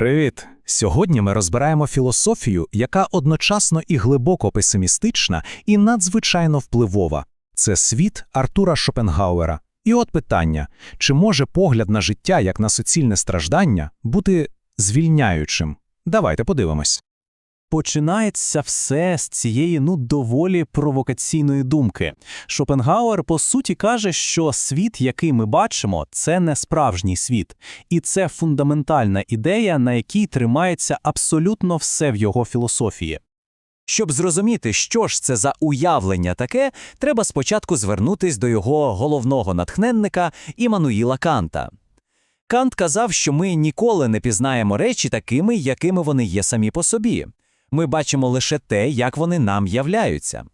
Привіт! Сьогодні ми розбираємо філософію, яка одночасно і глибоко песимістична, і надзвичайно впливова. Це світ Артура Шопенгауера. І от питання: чи може погляд на життя як на суцільне страждання бути звільняючим? Давайте подивимось. Починається все з цієї ну доволі провокаційної думки. Шопенгауер по суті каже, що світ, який ми бачимо, це не справжній світ, і це фундаментальна ідея, на якій тримається абсолютно все в його філософії. Щоб зрозуміти, що ж це за уявлення таке, треба спочатку звернутись до його головного натхненника Іммануїла Канта. Кант казав, що ми ніколи не пізнаємо речі такими, якими вони є самі по собі. Ми бачимо лише те, як вони нам являються.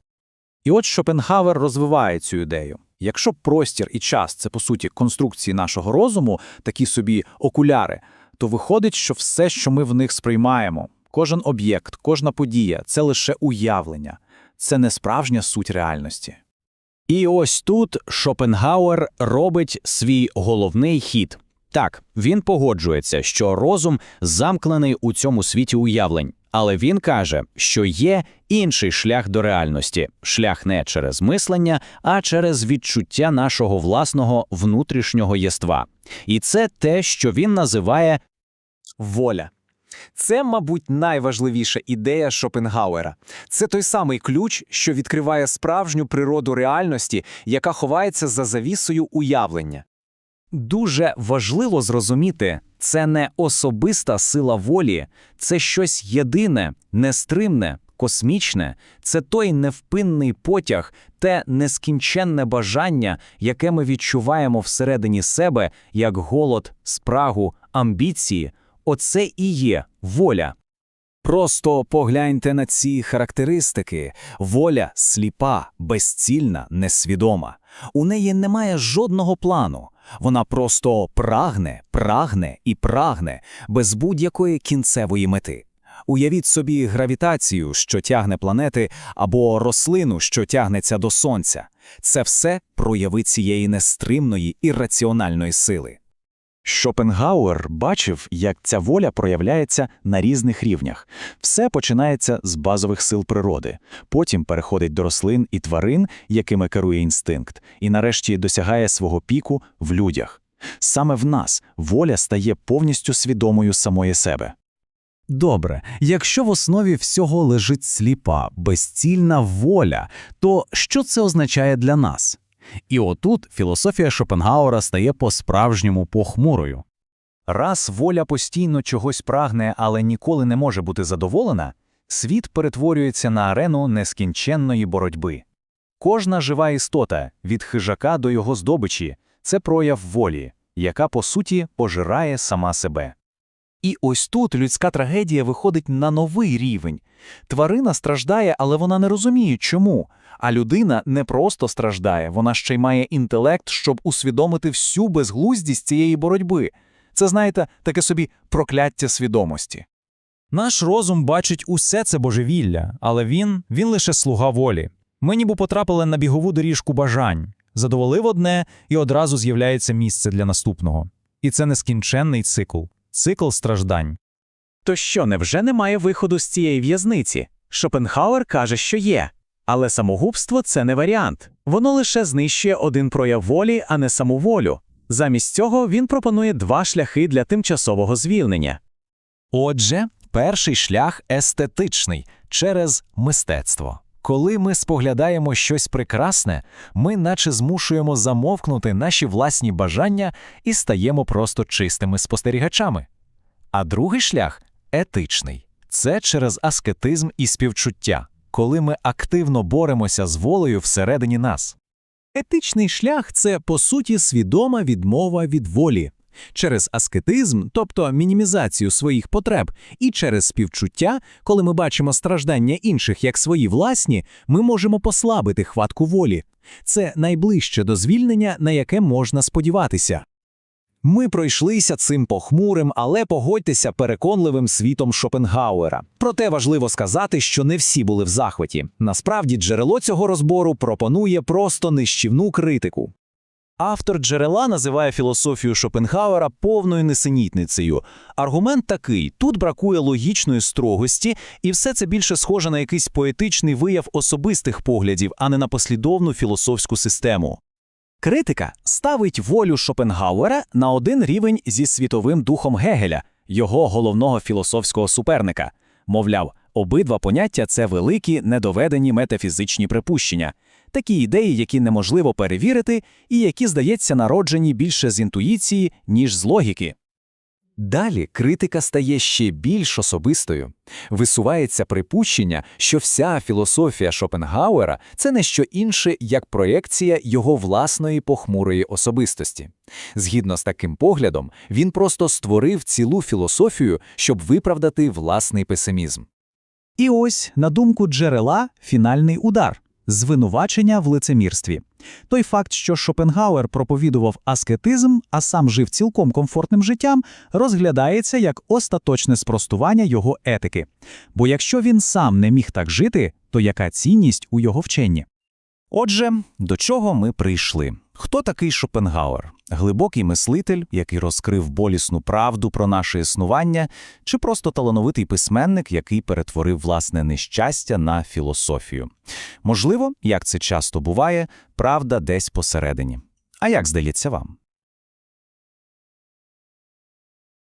І от Шопенгауер розвиває цю ідею. Якщо простір і час це по суті конструкції нашого розуму, такі собі окуляри, то виходить, що все, що ми в них сприймаємо, кожен об'єкт, кожна подія це лише уявлення, це не справжня суть реальності. І ось тут Шопенгауер робить свій головний хід. Так, він погоджується, що розум замкнений у цьому світі уявлень, але він каже, що є інший шлях до реальності шлях не через мислення, а через відчуття нашого власного внутрішнього єства. І це те, що він називає Воля. Це, мабуть, найважливіша ідея Шопенгауера. Це той самий ключ, що відкриває справжню природу реальності, яка ховається за завісою уявлення. Дуже важливо зрозуміти, це не особиста сила волі, це щось єдине, нестримне, космічне, це той невпинний потяг, те нескінченне бажання, яке ми відчуваємо всередині себе, як голод, спрагу, амбіції. Оце і є воля. Просто погляньте на ці характеристики. Воля сліпа, безцільна, несвідома. У неї немає жодного плану. Вона просто прагне, прагне і прагне без будь-якої кінцевої мети. Уявіть собі гравітацію, що тягне планети, або рослину, що тягнеться до сонця. Це все прояви цієї нестримної ірраціональної сили. Шопенгауер бачив, як ця воля проявляється на різних рівнях. Все починається з базових сил природи, потім переходить до рослин і тварин, якими керує інстинкт, і нарешті досягає свого піку в людях. Саме в нас воля стає повністю свідомою самої себе. Добре, якщо в основі всього лежить сліпа, безцільна воля, то що це означає для нас? І отут філософія Шопенгауера стає по-справжньому похмурою. Раз воля постійно чогось прагне, але ніколи не може бути задоволена, світ перетворюється на арену нескінченної боротьби. Кожна жива істота, від хижака до його здобичі, це прояв волі, яка по суті пожирає сама себе. І ось тут людська трагедія виходить на новий рівень. Тварина страждає, але вона не розуміє, чому. А людина не просто страждає, вона ще й має інтелект, щоб усвідомити всю безглуздість цієї боротьби. Це, знаєте, таке собі прокляття свідомості. Наш розум бачить усе це божевілля, але він він лише слуга волі. Ми ніби потрапили на бігову доріжку бажань, задоволив одне і одразу з'являється місце для наступного. І це нескінченний цикл, цикл страждань. То що, невже немає виходу з цієї в'язниці? Шопенгауер каже, що є. Але самогубство це не варіант. Воно лише знищує один прояв волі, а не саму волю. Замість цього він пропонує два шляхи для тимчасового звільнення. Отже, перший шлях естетичний через мистецтво. Коли ми споглядаємо щось прекрасне, ми наче змушуємо замовкнути наші власні бажання і стаємо просто чистими спостерігачами. А другий шлях етичний це через аскетизм і співчуття, коли ми активно боремося з волею всередині нас. Етичний шлях це, по суті, свідома відмова від волі. Через аскетизм, тобто мінімізацію своїх потреб, і через співчуття, коли ми бачимо страждання інших як свої власні, ми можемо послабити хватку волі. Це найближче до звільнення, на яке можна сподіватися. Ми пройшлися цим похмурим, але погодьтеся переконливим світом Шопенгауера. Проте важливо сказати, що не всі були в захваті. Насправді, джерело цього розбору пропонує просто нищівну критику. Автор джерела називає філософію Шопенгауера повною несенітницею. Аргумент такий: тут бракує логічної строгості, і все це більше схоже на якийсь поетичний вияв особистих поглядів, а не на послідовну філософську систему. Критика ставить волю Шопенгауера на один рівень зі світовим духом Гегеля, його головного філософського суперника. Мовляв, обидва поняття це великі недоведені метафізичні припущення, такі ідеї, які неможливо перевірити, і які, здається, народжені більше з інтуїції, ніж з логіки. Далі критика стає ще більш особистою. Висувається припущення, що вся філософія Шопенгауера – це не що інше, як проєкція його власної похмурої особистості. Згідно з таким поглядом, він просто створив цілу філософію, щоб виправдати власний песимізм. І ось, на думку джерела, фінальний удар звинувачення в лицемірстві. Той факт, що Шопенгауер проповідував аскетизм, а сам жив цілком комфортним життям, розглядається як остаточне спростування його етики. Бо якщо він сам не міг так жити, то яка цінність у його вченні? Отже, до чого ми прийшли? Хто такий Шопенгауер? Глибокий мислитель, який розкрив болісну правду про наше існування, чи просто талановитий письменник, який перетворив власне нещастя на філософію? Можливо, як це часто буває, правда десь посередині. А як здається вам?